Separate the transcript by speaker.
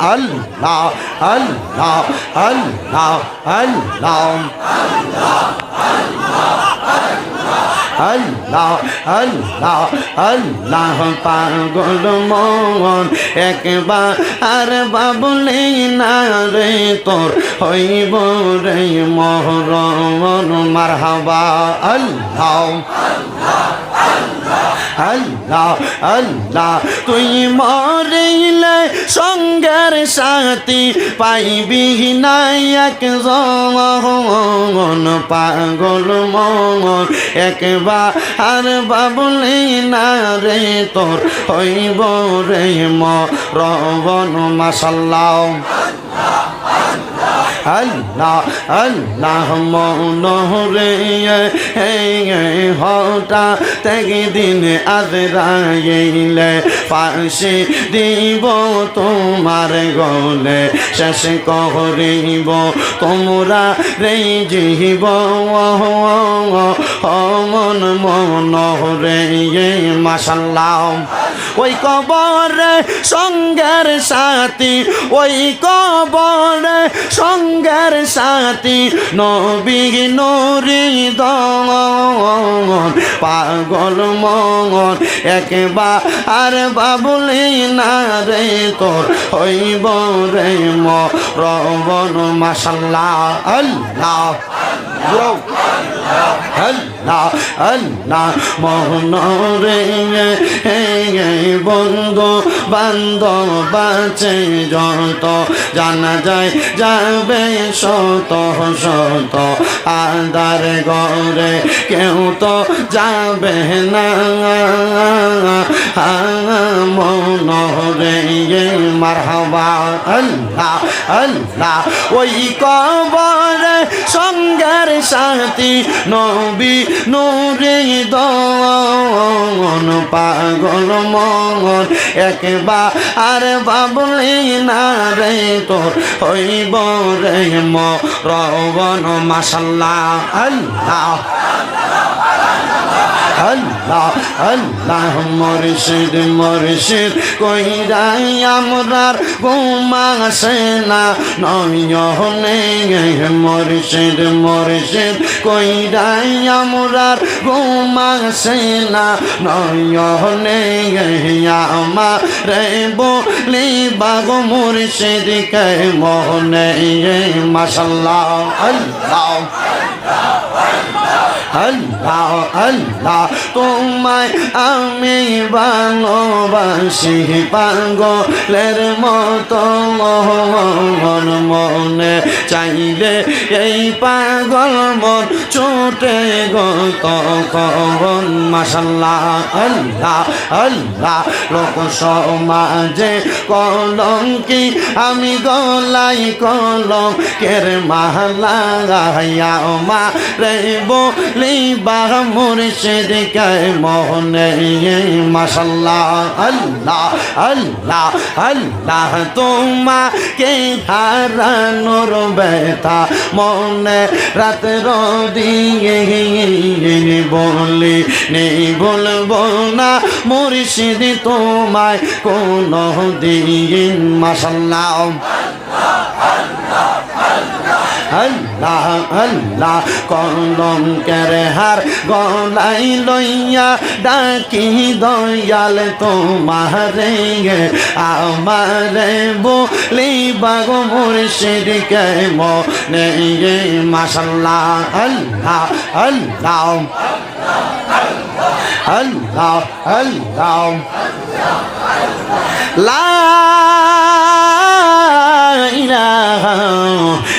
Speaker 1: আল্লাহ আল্লাহ আল্লাহ আল্লাহ। আল্লাহ আল্লাহ আল্লাহ পাগল মন। একবার আর বাবলে না রে তোর, হইব রে মহরমন মারহাবা। আল্লাহ আল্লাহ আল্লাহ। তুই মরিলে সঙ্গের সাথী পাইবি নাই এক জন পাগল মন একবার আর বাবলি না রে তোর হইব রে মরবন মাসাল্লাহ আল্লাহ আল্লাহ মনোহরে হটা থেকে দিন আজরাইলে পাশে দিব তোমার গলে শেষ করিব তোমরা রে জীব মন মনোহরে মাসাল্লাহ ওই কবরে সঙ্গের সাথী ওই কবরে সঙ্গের সাথী নবী নুরি দন পাগল মন একবার আর বাবুলি না রে তোর হইব রে মরবন আল্লাহ। আল্লাহ আল্লাহ মোহন রে বন্ধু বান্ধব বাঁচে যত জানা যায় যাবে শত শত আদার গরে কেউ তো যাবে না মন রে মারহাবা আল্লাহ আল্লাহ ওই কবরে সঙ্গের সাথী নবী নূরে দন পাগল মন একবার আর না রে তোর হইব রে মাসাল্লাহ আল্লাহ। আল্লাহ আল্লাহ মর্শিদ মর্শিদ, কইরাই আমরার ঘুমাসে না। নয়নে মর্শিদ মর্শিদ, কইরাই আমরার ঘুমাসে না। নয়নে আমার রে বলি, বাগ মুর্শিদ, কে মোহনে মাসাল্লাহ আল্লাহ আল্লাহ। আল্লাহ আল্লাহ, তোমায় আমি ভালোবাসি। পাগলের মতো মন মনে চাইলে এই পাগল মন ছুটে গত কবন মাসাল্লাহ আল্লাহ আল্লাহ লোক সমাজে কলম কি আমি গলাই কলম কের মালা মা রে বলি বা মুর্শিদ কে মোহনে মাসাল্লাহ আল্লাহ আল্লাহ আল্লাহ। তোমাকে হারানোর ব্যথা মনে রাতের দিয়ে বলি, নেই বলব না মুর্শিদ তোমায় কোনো দিন মাসাল্লাহ আল্লাহ আল্লাহ কলম কেরে হার গলাই লইয়া ডাকি দয়াল তোমারে আমারে বলি বাগ মুর্শিদ কে মনে মাসাল্লাহ আল্লাহ আল্লাহ আল্লাহ আল্লাহ লা